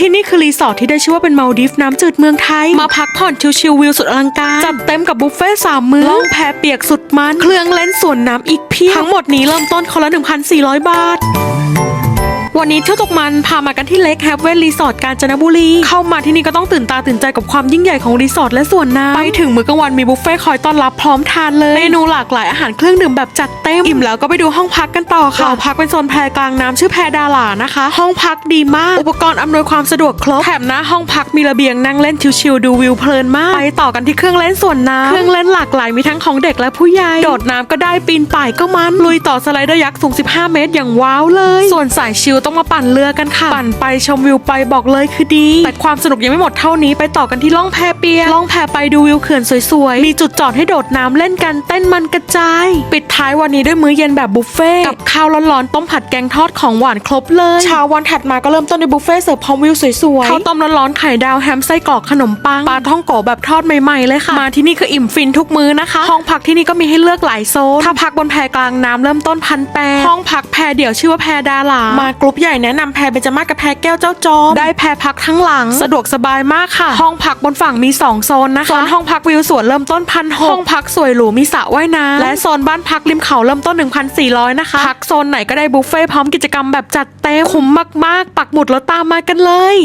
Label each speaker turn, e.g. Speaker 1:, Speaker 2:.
Speaker 1: ที่นี่คือรีสอร์ทที่ได้ชื่อว่าเป็นมาลดิฟน้ำจืดเมืองไทย มาพักผ่อนชิลๆวิวสุดอลังการจัดเต็มกับบุฟเฟ่สามมื้อล่องแพเปียกสุดมัน เครื่องเล่นสวนน้ำอีกเพียบทั้งหมดนี้เริ่มต้นคนละ 1,400 บาท วันนี้เที่ยวตกมันพามากันที่เล็กแฮปเวนรีสอร์ทกาญจนบุรี เข้ามาที่นี่ก็ต้องตื่นตาตื่นใจกับความยิ่งใหญ่ของรีสอร์ทและสวนน้ำไปถึงมื้อกลางวันมีบุฟเฟ่ต์คอยต้อนรับพร้อมทานเลยเมนูหลากหลายอาหารเครื่องดื่มแบบจัดเต็มอิ่มแล้วก็ไปดูห้องพักกันต่อค่ะเราพักเป็นโซนแพรกลางน้ำชื่อแพรดาลานะคะ ห้องพักดีมาก อุปกรณ์อำนวยความสะดวกครบแถมน้าห้องพักมีระเบียงนั่งเล่นชิลๆดูวิวเพลินมากไปต่อกันที่เครื่องเล่นสวนน้ำเครื่องเล่นหลากหลายมีทั้งของเด็กและผู้ใหญ่โดดน้ำก็ได้ปีนป่ายก็มันลุยต่อสไลเดอร์ยักษ์สูง 15 เมตรอย่างว้าวเลย ส่วนสายชิลต้องมาปั่นเรือกันค่ะ ปั่นไปชมวิวไปบอกเลยคือดี แต่ความสนุกยังไม่หมดเท่านี้ไปต่อกันที่ล่องแพเปียกล่องแพไปดูวิวเขื่อนสวยๆ มีจุดจอดให้โดดน้ำเล่นกันเต้นมันกระจาย ปิดท้ายวันนี้ด้วยมื้อเย็นแบบบุฟเฟ่ต์กับข้าวร้อนๆต้มผัดแกงทอดของหวานครบเลยเช้าวันถัดมาก็เริ่มต้นด้วยบุฟเฟ่ต์เสิร์ฟพร้อมวิวสวยๆข้าวต้มร้อนๆไข่ดาวแฮมไส้กรอกขนมปังปลาท่องโกแบบทอดใหม่ๆเลยค่ะมาที่นี่คืออิ่มฟินทุกมื้อนะคะ ห้องพักที่นี่ก็มีให้เลือกหลายโซนถ้าพักบนแพกลางน้ำเริ่มต้นพันแปดห้องพักแพเดี่ยวชื่อว่าแพดาลามากรุ๊ปใหญ่แนะนำแพเบญจมาศกับแพแก้วเจ้าจอม ได้แพพักทั้งหลัง สะดวกสบายมากค่ะ ห้องพักบนฝั่งมี 2 โซนนะคะโซนห้องพักวิวสวนเริ่มต้นพันหห้องพักสวยหรูมีสระว่ายน้ำและโซนบ้านพักริมเขาเริ่มต้น 1,400 นะคะ พักโซนไหนก็ได้บุฟเฟ่ต์พร้อมกิจกรรมแบบจัดเต็มคุ้มมากๆ ปักหมุดแล้วตามมากันเลย